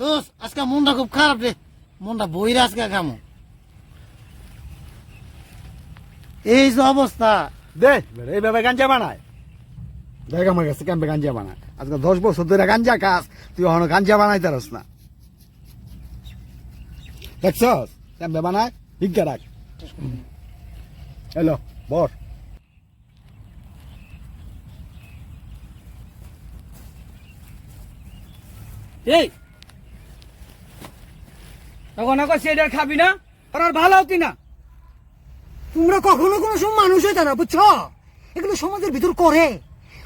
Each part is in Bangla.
দোষ আজকে মনটা খুব খারাপ রে। মনটা বইরা আজকে কামো এই যে অবস্থা। দে এইভাবে গাঞ্জা বানায়। দেখ আমার কাছে কেমবে গাঞ্জা বানায়। আজকে দশ বছর ধরে গাঞ্জা খাস তুই এখনও গাঞ্জা বানাইতে পারস না। দেখছস? কেমবে বানায়? ভিক্ষা রাখ। Hello boss. এই তখন আবার সেটা খাবি না আর ভালো হতি না। তোমরা কখনো কোনো সময় মানুষ হইতে না বুঝছ? এগুলো সমাজের ভিতর করে।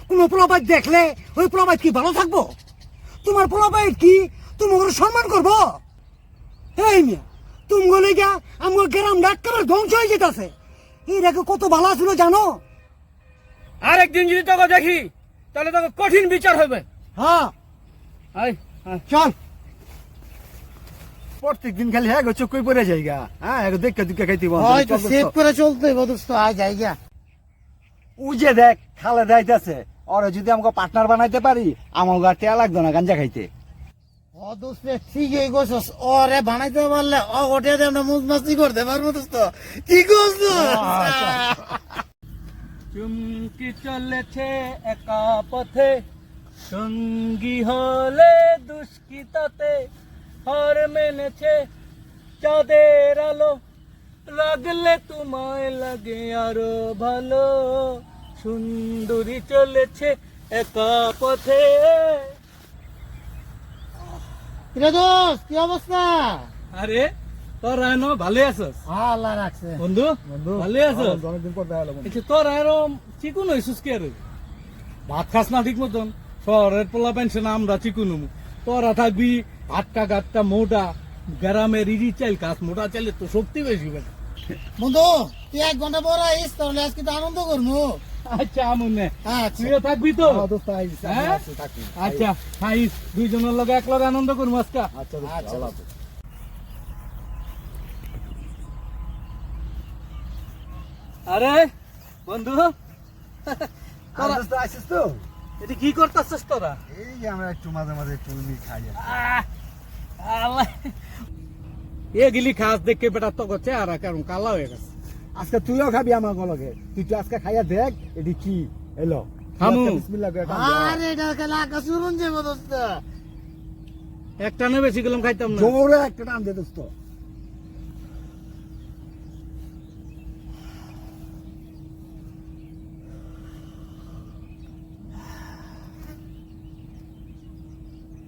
কোন পোলাবাইট দেখলে ওই পোলাবাইট কি ভালো থাকব? তোমার পোলাবাইট কি তুমি সম্মান করব? এই মিয়া তুমি গলে গিয়া আমার গ্রাম একেবারে ধ্বংস হয়ে যেতেছে। এই রেখে কত ভালো ছিল জানো? আরেকদিন যদি তোকে দেখি তাহলে তোকে কঠিন বিচার হবে। হ্যাঁ। চল। প্রত্যেক দিন খালি হ্যাঁ চোখ কই পড়ে যাইগা হ্যাঁ এগো দেখে দুঃখে খাইতে হয়তো সেভ করে চলতে হইব দোস্ত আয় যাই গা। উজে দেখ খালে যাইতেছে। ওরে যদি আমাকে পার্টনার বানাইতে পারি আমার গা টেয়া লাগতো না গাঞ্জা খাইতে। ও দোস্ত ঠিকই কইছস। ওরে বানাইতে পারলে ও ওটে মুজ মাস্তি করতে পারব দোস্ত। কি করছস চুমকি চলেছে একা পথে সঙ্গী হলে দুষ্কৃতাতে হার মেনেছে চাঁদের আলো। লাগলে তোমায় লাগে আরও ভালো। সুন্দরী চলেছে একা পথে। কিরে দোস্ত কি অবস্থা? আরে তোর রায়নো ভালো আছস? হ্যাঁ, আল্লাহ রাখছে। বন্ধু ভালো আছস? অনেকদিন পর দেখা হলো বন্ধু। তোর আরও চিকুন হইছিস কি আরে? ভাত খাস না ঠিক মতন? শহরের পোলা পেনশন আমরা চিকুন তোরা থাকবি আটটা গাটটা মোটা গ্রামের ইরি চাইল কাজ মোটা চাইলে তো শক্তি বেশি বেটা। বন্ধু তুই এক ঘণ্টা পর আইস তাহলে আজকে তো আনন্দ করব। আচ্ছা আমন আচ্ছা। তুইও থাকবি তো? হ্যাঁ, আইস, হ্যাঁ? আচ্ছা খাইস দুইজনের লগে এক লগে আনন্দ করব আজকে। আচ্ছা আচ্ছা, আরে বন্ধু। আইসিস তো? এটা কি করতেছিস তোরা? এই যে আমরা একটু মাঝে মাঝে একটু খাই আর কি। আল্লাহ। এগুলি খাস দেখে বেটা তো চেহারা কেমন কালা হয়ে গেছে। আজকে তুইও খাবি আমার গলকে তুই তো আজকে খাইয়া দেখ এটি কি? এলো। আরে একটা না বেশি গেলাম খাইতাম না। জোরে একটা টান দে দোস্ত।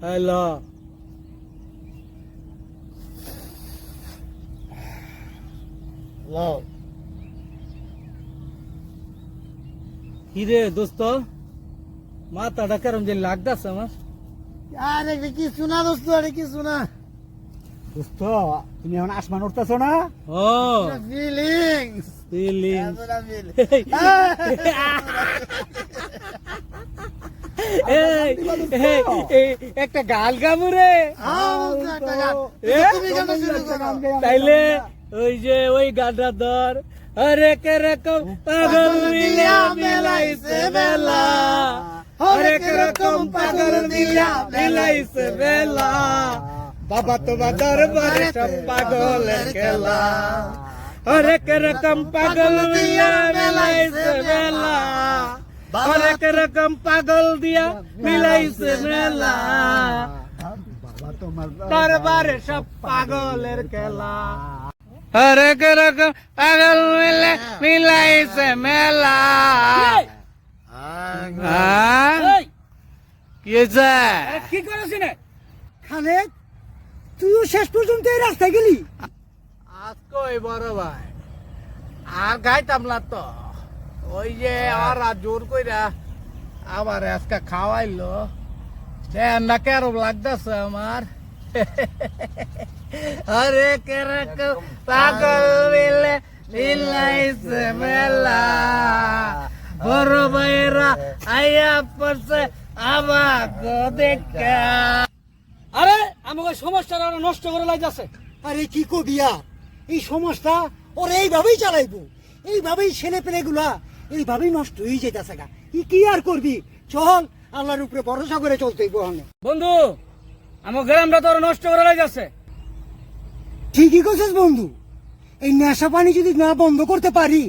হ্যালো লও কিরে দোস্ত মাথাটা কেরম যে লাগতাছে আমার? আরে কি শোনা দোস্ত আরে কি শোনা? দোস্ত তুমি এখন আসমান উঠতেছো না? ও। ফিলিংস ফিলিং এই এই, এই, একটা গাল গামুরে এ? তাইলে ওই যে ওই গাডা ধর। হরেক রকম পাগল মিলা মিলাইছে বেলা। হরেক রকম পাগল মিলা মিলাইছে বেলা। বাবা তোমার দরবারে সব পাগলের খেলা। হরেক রকম পাগল মিলা মিলাইছে বেলা। হরেক রকম পাগল দিয়া মিলাইছে মেলা। দরবারে সব পাগলের খেলা। হরেক রকম পাগল মিলে মিলাইছে মেলা। হ্যাঁ? কি হয়েছে? কি করেছি না? খালে তুইও শেষ পর্যন্ত এই রাস্তায় গেলি? আজকে ওই বড় ভাই। আর গাইতাম না তো। ওই যে আর আর জোর কইরা আবার আজকে খাওয়াইলো। না, কেরম লাগতেছে আমার? আরে কেরকম পাগল মিলে মিলাইছে মেলা। বড় ভাইরা আইয়া পড়ছে আমাকে দেখা। আরে, আমাকে সমস্যাটা ওরা নষ্ট করে লাগতেছে আরে, কি কবিয়া এই সমস্যা ওর এইভাবেই চালাইবো। এইভাবেই ছেলে পেলে গুলা এইভাবেই নষ্ট হয়ে যেতেছে গা। কি কি আর করবি? চল আল্লাহর উপরে ভরসা করে চলতে আমি বন্ধু আমার গ্রামটা তো আরও নষ্ট করে লাগাছে ঠিকই করছিস বন্ধু। এই নেশা পানি যদি না বন্ধ করতে পারি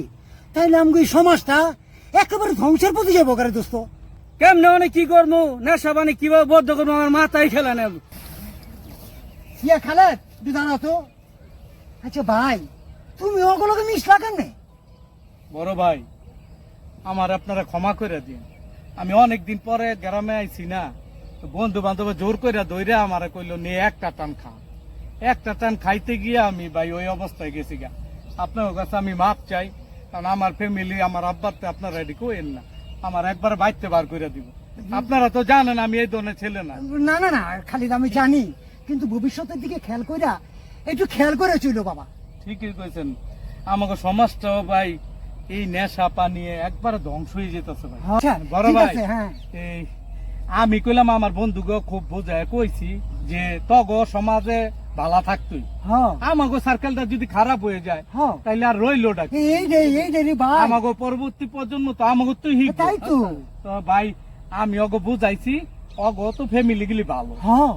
তাহলে আমাকে এই সমাজটা একেবারে ধ্বংসের প্রতি যাব কারে দোস্ত। কেমনে মানে কি করব নেশা পানি কীভাবে বদ্ধ করব আমার মাথায় খেলা নেব ইয়া খালেদ তুই দাঁড়া তো। আচ্ছা ভাই তুমি ওগুলোকে মিশলা কেন বড় ভাই আমার আপনারা ক্ষমা করে দিন। আমি অনেক দিন পরে গ্রামে আইছি না বন্ধু বান্ধব জোর করে দইরে আমার কইলো নে একটা টান খা। একটা টান খাইতে গিয়ে আমি ভাই ওই অবস্থায় গেছি গা। আপনার কাছে আমি মাপ চাই কারণ আমার ফ্যামিলি আমার আব্বাতে আপনারা এটি কইেন না। আমার একবার বাইতে বার করে দিব। আপনারা তো জানেন আমি এই ধরনের ছেলে না। না না না খালিদ আমি জানি। কিন্তু ভবিষ্যতের দিকে খেয়াল কইরা একটু খেয়াল করে চইলো বাবা। ঠিকই কইছেন। আমাকে সমাজটাও ভাই এই নেশা পানিয়ে একবারে ধ্বংস হয়ে যেতেছে ভাই। আচ্ছা বড় ভাই হ্যাঁ। এই আমি কইলাম আমার বন্ধুকে খুব বোঝায় কইছি যে তগ সমাজে ভালা থাকতই। হ্যাঁ। আমাকে সার্কেলটা যদি খারাপ হয়ে যায় হ্যাঁ। তাইলে আর রইলোটা কি? এই রে এই রে রে ভাই। আমাকে পরবর্তী প্রজন্ম তো আমাকে তুই তাই তো। ভাই আমি ওকে বুঝাইছি অগ তো ফ্যামিলি গুলি ভালো। হ্যাঁ।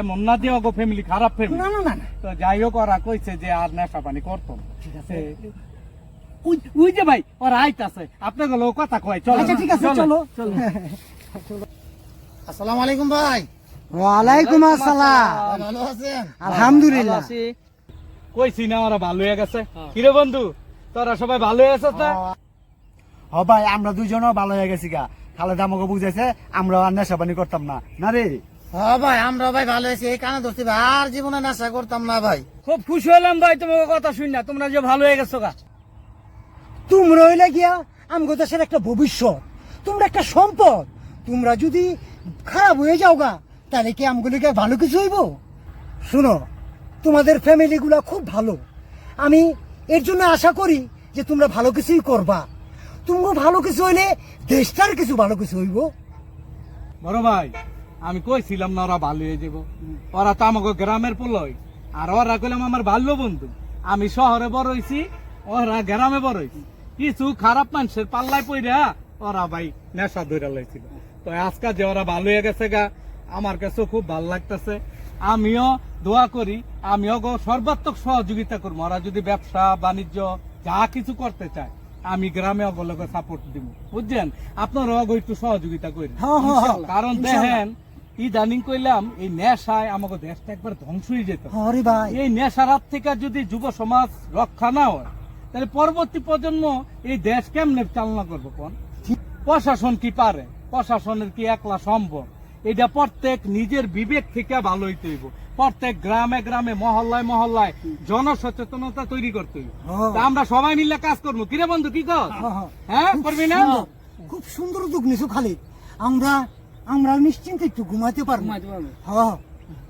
এমন না যে অগ ফ্যামিলি খারাপ ফ্যামিলি না না তো যাই হোক ওরা কইছে যে আর নেশা পানি করতো ঠিক আছে। ওই ওই যে ভাই ওরা আইতাছে আপনাকে লোক কথা কয় চলো আচ্ছা ঠিক আছে চলো আসসালামু আলাইকুম ভাই। ওয়ালাইকুম আসসালাম। ভালো আছেন? আলহামদুলিল্লাহ। কইছি না ওরা ভালো হয়ে গেছে? কিরে বন্ধু তোরা সবাই ভালো হয়ে আছিস না? হ ভাই আমরা দুজনও ভালো হয়ে গেছি গা। খালেদ আমাকে বুঝাইছে আমরা আর নেশা পানি করতাম না। না রে? হ্যাঁ ভাই আমরা ভাই ভালো আছি এই কানে ধরছি ভাই আর জীবনে নেশা করতাম না ভাই। খুব খুশি হলাম ভাই তোমাকে কথা শুন না। তোমরা যে ভালো হয়ে গেছো গা। তোমরা হইলে গিয়া আমগো দেশের একটা ভবিষ্যৎ, তোমরা একটা সম্পদ। তোমরা যদি খারাপ হয়ে যাও গা তাহলে কি আমগুলিকে ভালো কিছু হইব? শুনো, তোমাদের ফ্যামিলি গুলা খুব ভালো। আমি এর জন্য আশা করি যে তোমরা ভালো কিছুই করবা। তোমরা ভালো কিছু হইলে দেশটার কিছু ভালো কিছু হইব। বড় ভাই, আমি কইছিলাম না ওরা ভালো হয়ে যাব। ওরা তো আমাকে গ্রামের পোলয়। আর ওরা কইলাম আমার ভালো বন্ধু। আমি শহরে বড় হইছি, ওরা গ্রামে বড় হইছি। কিছু খারাপ মানুষের পাল্লায় পইরা ওরা ভাই নেশা ধরে লাইছিল। তো আজকে যে ওরা ভালো হয়ে গেছে গা আমার কাছে খুব ভালো লাগতেছে। আমিও দোয়া করি আমিও গো সর্বাত্মক সহযোগিতা করব। ওরা যদি ব্যবসা বাণিজ্য যা কিছু করতে চায় আমি গ্রামে অগলকে সাপোর্ট দিব। বুঝছেন? আপনারা অগ একটু সহযোগিতা করি। হ্যাঁ, হ্যাঁ, হ্যাঁ। কারণ। দেখেন ইদানিং কইলাম এই নেশায় আমাকে দেশটা একবার ধ্বংস হয়ে যেত। এই নেশার হাত থেকে যদি যুব সমাজ রক্ষা না হয় তাহলে পরবর্তী প্রজন্ম এই দেশ কেমনে চালনা করব কোন? প্রশাসন কি পারে? প্রশাসনের কি একলা সম্ভব? এটা প্রত্যেক নিজের বিবেক থেকে ভালো হইতে হইব। প্রত্যেক গ্রামে গ্রামে মহল্লায় মহল্লায় জনসচেতনতা তৈরি করতে হইব। হ্যাঁ। আমরা সবাই মিলে কাজ করব। কিরে বন্ধু কি কর হ্যাঁ, হ্যাঁ। হ্যাঁ করবি না? খুব সুন্দর উদ্যোগ নিছো খালি আমরা আমরা নিশ্চিন্তে একটু ঘুমাতে পারব। পারব। হ্যাঁ।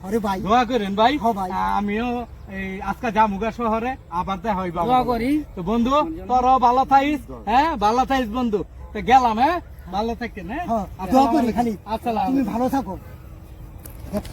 আরে ভাই। দোয়া করেন ভাই। হ্যাঁ আমিও এই আজকে জামুগা শহরে আবার দেখা হইবা দোয়া করি। তো বন্ধু তোর ভালো থাইস হ্যাঁ? ভালো থাইস বন্ধু। তো গেলাম হ্যাঁ? ভালো থাকেন হ্যাঁ? হ্যাঁ দোয়া করি আসসালামু আসসালাম তুমি ভালো থাকো। দেখছ?